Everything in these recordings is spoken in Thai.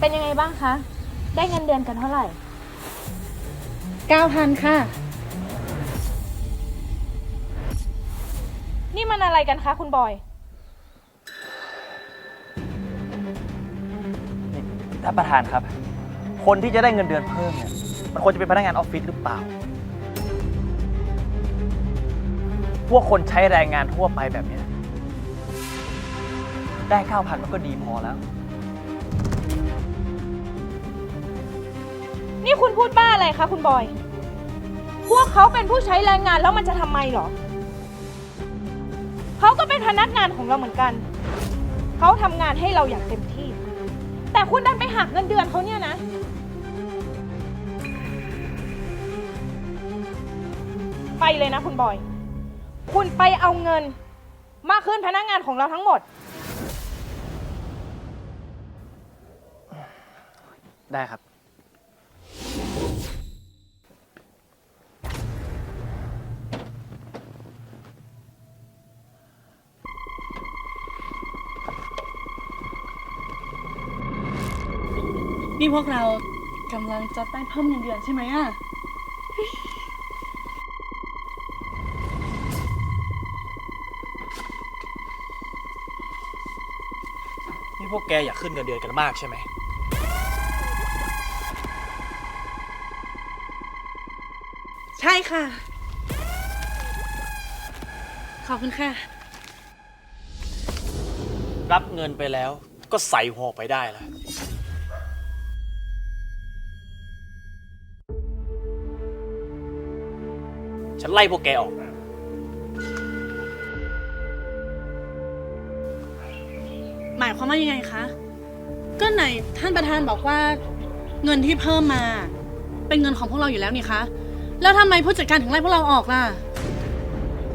เป็นยังไงบ้างคะ ได้เงินเดือนกันเท่าไหร่เก้าพันค่ะ นี่มันอะไรกันคะคุณบอยท่านประธานครับ คนที่จะได้เงินเดือนเพิ่มเนี่ย มันควรจะเป็นพนักงานออฟฟิศหรือเปล่า พวกคนใช้แรงงานทั่วไปแบบเนี้ยได้เก้าพันมันก็ดีพอแล้ว นี่คุณพูดบ้าอะไรคะคุณบอย พวกเขาเป็นผู้ใช้แรงงานแล้วมันจะทำไมเหรอ เขาก็เป็นพนักงานของเราเหมือนกัน เขาทำงานให้เราอย่างเต็มที่ แต่คุณดันไปหักเงินเดือนเขาเนี่ยนะ ไปเลยนะคุณบอย คุณไปเอาเงินมาคืนพนักงานของเราทั้งหมด ได้ครับ พวกเรากำลังจะได้เพิ่มเงินเดือนใช่ไหมอะ นี่พวกแกอยากขึ้นเงินเดือนกันมากใช่ไหม ใช่ค่ะ ขอบคุณค่ะ รับเงินไปแล้วก็ใส่หัวออกไปได้แล้ว ฉันไล่พวกแกออก หมายความว่ายังไงคะ ก็ไหนท่านประธานบอกว่า เงินที่เพิ่มมา เป็นเงินของพวกเราอยู่แล้วนี่คะ แล้วทำไมผู้จัดการถึงไล่พวกเราออกล่ะ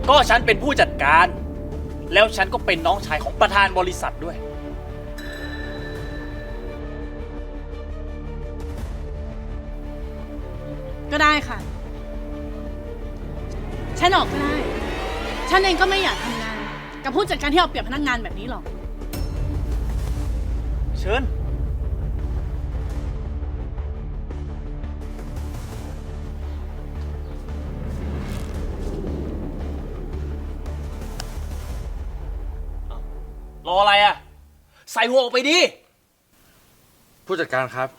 ก็ฉันเป็นผู้จัดการ แล้วฉันก็เป็นน้องชายของประธานบริษัทด้วย ก็ได้ค่ะ ฉันออกก็ได้ ฉันเองก็ไม่อยากทำงาน กับผู้จัดการที่เอาเปรียบพนักงานแบบนี้หรอก เชิญ รออะไรอะ ใส่หัวออกไปดิ ผู้จัดการครับ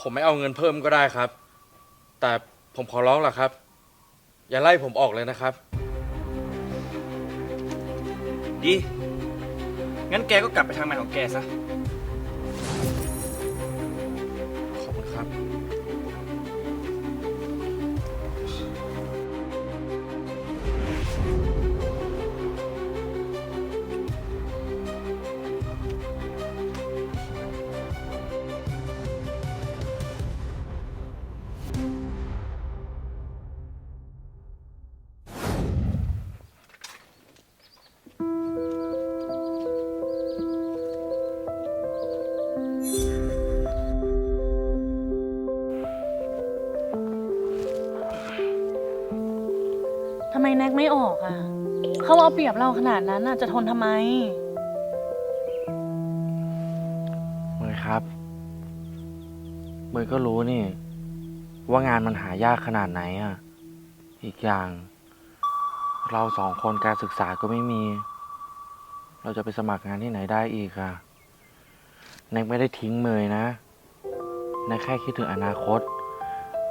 ผมไม่เอาเงินเพิ่มก็ได้ครับ แต่ผมขอร้องล่ะครับ อย่าไล่ผมออกเลยนะครับ ดี งั้นแกก็กลับไปทำงานของแกซะ ไม่ออกอะเขาเอาเปรียบเราขนาดนั้นน่ะ จะทนทำไม เมยครับ เมยก็รู้นี่ ว่างานมันหายากขนาดไหนอะ อีกอย่าง เราสองคนการศึกษาก็ไม่มี เราจะไปสมัครงานที่ไหนได้อีกอะแน็กไม่ได้ทิ้งเมยนะแน็กแค่คิดถึงอนาคต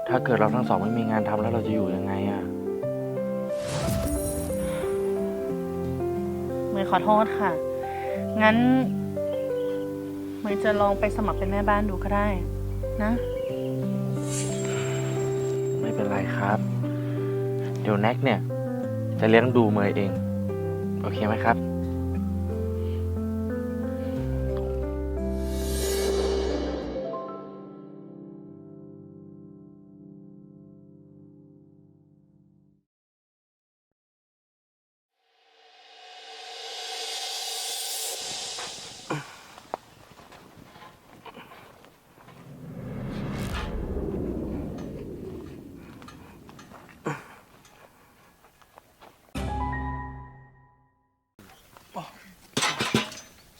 ถ้าเกิดเราทั้งสองไม่มีงานทำแล้วเราจะอยู่ยังไงอะ ยขอโทษค่ะ งั้นเมยจะลองไปสมัครเป็นแม่บ้านดูก็ได้ นะ ไม่เป็นไรครับ เดี๋ยวแน็กเนี่ย จะเลี้ยงดูเมยเอง โอเคไหมครับ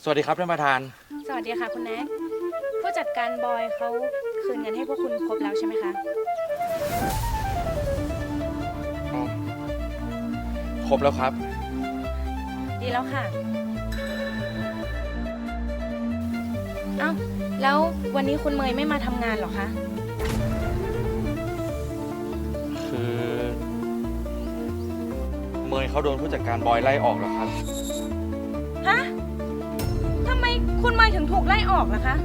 สวัสดีครับท่านประธาน สวัสดีค่ะคุณแน็กผู้จัดการบอยเขาคืนเงินให้พวกคุณครบแล้วใช่ไหมคะ ครบแล้วครับ ดีแล้วค่ะ เอ้า แล้ววันนี้คุณเมยไม่มาทำงานเหรอคะ คือ เมยเขาโดนผู้จัดการบอยไล่ออกแล้วครับ ถูกไล่ออกล่ะคะ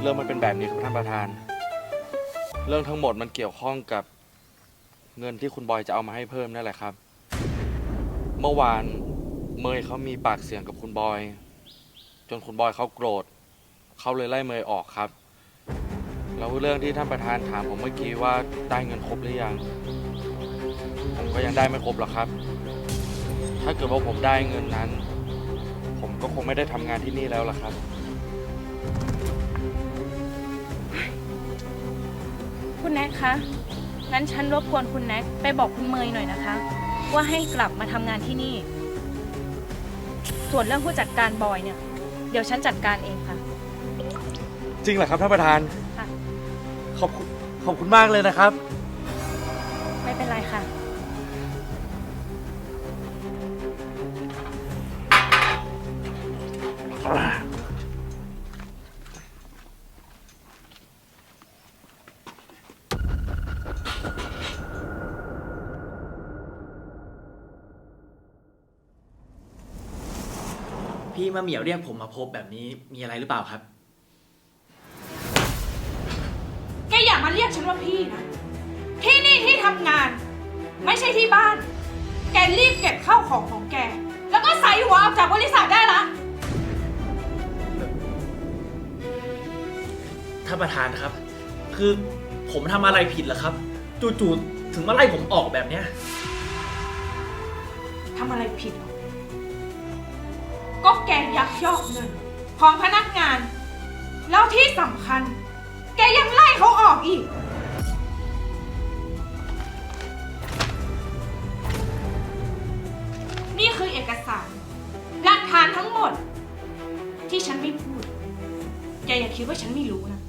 เรื่องมันเป็นแบบนี้ครับท่านประธาน เรื่องทั้งหมดมันเกี่ยวข้องกับเงินที่คุณบอยจะเอามาให้เพิ่มนั่นแหละครับ เมื่อวานเมยเขามีปากเสียงกับคุณบอย จนคุณบอยเขาโกรธเขาเลยไล่เมยออกครับ แล้วเรื่องที่ท่านประธานถามผมเมื่อกี้ว่าได้เงินครบหรือยัง ก็ยังได้ไม่ครบหรอกครับ ถ้าเกิดว่าผมได้เงินนั้น ผมก็คงไม่ได้ทำงานที่นี่แล้วล่ะครับ คุณแน็กคะ งั้นฉันรบกวนคุณแน็กไปบอกคุณเมยหน่อยนะคะ ว่าให้กลับมาทำงานที่นี่ ส่วนเรื่องผู้จัดการบอยเนี่ย เดี๋ยวฉันจัดการเองค่ะ จริงเหรอครับท่านประธาน ค่ะ ขอบคุณขอบคุณมากเลยนะครับ ไม่เป็นไรค่ะ พี่มะเหมียวเรียกผมมาพบแบบนี้มีอะไรหรือเปล่าครับ แกอย่ามาเรียกฉันว่าพี่นะ ที่นี่ที่ทำงาน ไม่ใช่ที่บ้าน แกรีบเก็บข้าวของของแก แล้วก็ใส่หัวออกจากบริษัทได้ละ ท่านประธานครับ คือผมทำอะไรผิดเหรอครับ จู่ๆถึงมาไล่ผมออกแบบเนี้ย ทำอะไรผิดหรอ ก็แกยักยอกเงินของพนักงาน แล้วที่สำคัญ แกยังไล่เขาออกอีก นี่คือเอกสารหลักฐานทั้งหมด ที่ฉันไม่พูด แกอย่าคิดว่าฉันไม่รู้นะ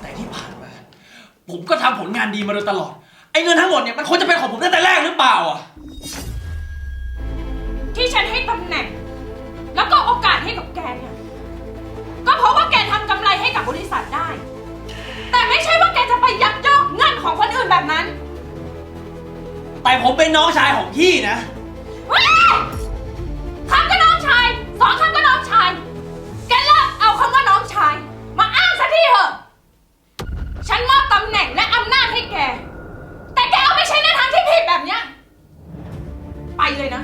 แต่ที่ผ่านมา ผมก็ทำผลงานดีมาโดยตลอด ไอ้เงินทั้งหมดเนี่ยมันควรจะเป็นของผมตั้งแต่แรกหรือเปล่าอะ ที่ฉันให้ตำแหน่ง แล้วก็โอกาสให้กับแกเนี่ยก็เพราะว่าแกทำกำไรให้กับบริษัทได้ แต่ไม่ใช่ว่าแกจะไปยักยอกเงินของคนอื่นแบบนั้นแต่ผมเป็นน้องชายของพี่นะเฮ้ยคำก็น้องชายสองคำก็น้องชาย แกเลิกเอาคำว่าน้องชาย มาอ้างสักทีเถอะ ฉันมอบตำแหน่งและอำนาจให้แก แต่แกเอาไปใช้ในทางที่ผิดแบบเนี้ย ไปเลยนะ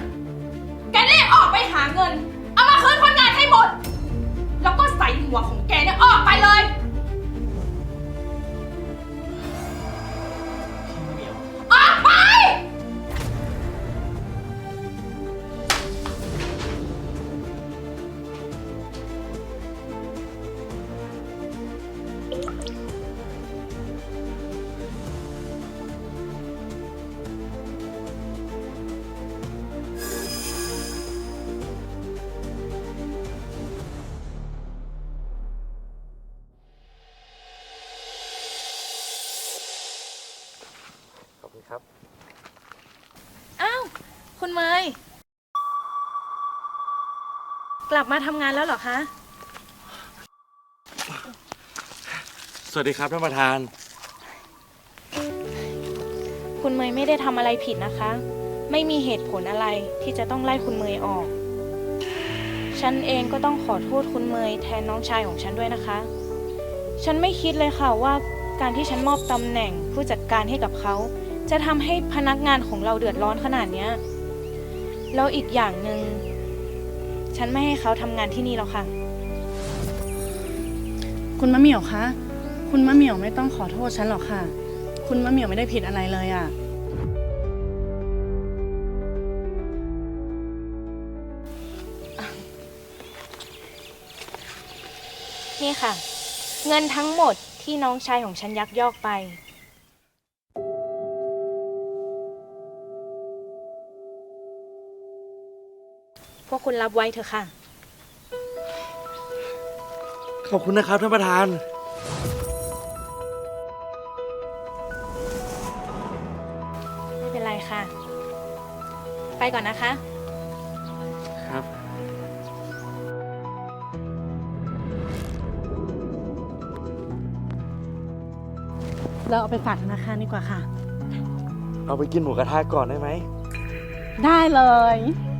แกรีบออกไปหาเงิน เอามาคืนคนงานให้หมด กลับมาทำงานแล้วเหรอคะ สวัสดีครับท่านประธาน คุณเมยไม่ได้ทำอะไรผิดนะคะ ไม่มีเหตุผลอะไรที่จะต้องไล่คุณเมยออก ฉันเองก็ต้องขอโทษคุณเมยแทนน้องชายของฉันด้วยนะคะ ฉันไม่คิดเลยค่ะว่าการที่ฉันมอบตำแหน่งผู้จัดการให้กับเขา จะทำให้พนักงานของเราเดือดร้อนขนาดเนี้ยแล้วอีกอย่างหนึ่ง ฉันไม่ให้เขาทำงานที่นี่แล้วค่ะ คุณมะเหมี่ยวคะ คุณมะเหมี่ยวไม่ต้องขอโทษฉันหรอกค่ะ คุณมะเหมี่ยวไม่ได้ผิดอะไรเลยอะ่ะ นี่ค่ะ เงินทั้งหมดที่น้องชายของฉันยักยอกไป คุณรับไว้เถอะค่ะ ขอบคุณนะครับท่านประธาน ไม่เป็นไรค่ะ ไปก่อนนะคะ ครับ เราเอาไปฝากธนาคารดีกว่าค่ะเราไปกินหมูกระทะก่อนได้ไหม ได้เลยไ